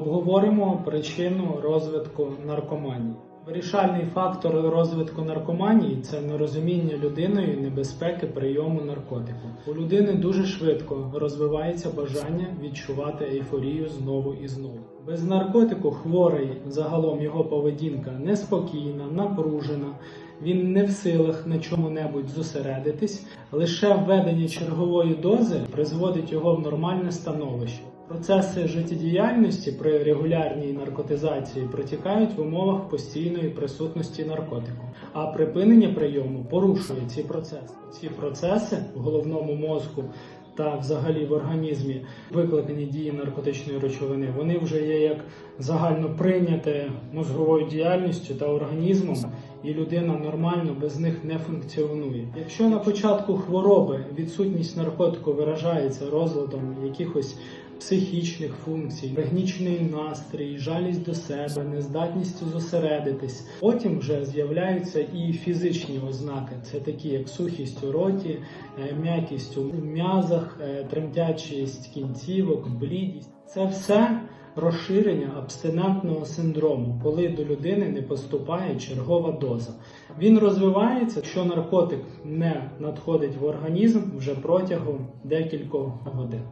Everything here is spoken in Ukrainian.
Обговоримо причину розвитку наркоманії. Вирішальний фактор розвитку наркоманії це нерозуміння людиною небезпеки прийому наркотику. У людини дуже швидко розвивається бажання відчувати ейфорію знову і знову. Без наркотику хворий загалом його поведінка неспокійна, напружена. Він не в силах на чому-небудь зосередитись. Лише введення чергової дози призводить його в нормальне становище. Процеси життєдіяльності при регулярній наркотизації протікають в умовах постійної присутності наркотику, а припинення прийому порушує ці процеси. Ці процеси в головному мозку та взагалі в організмі викликані дії наркотичної речовини, вони вже є як загально прийняте мозговою діяльністю та організмом, і людина нормально без них не функціонує. Якщо на початку хвороби відсутність наркотику виражається розладом якихось психічних функцій, пригнічений настрій, жалість до себе, нездатність зосередитись. Потім вже з'являються і фізичні ознаки. Це такі, як сухість у роті, е, м'якість у м'язах, е, тремтячість кінцівок, блідість. Це все розширення абстинентного синдрому, коли до людини не поступає чергова доза. Він розвивається, якщо наркотик не надходить в організм вже протягом декількох годин.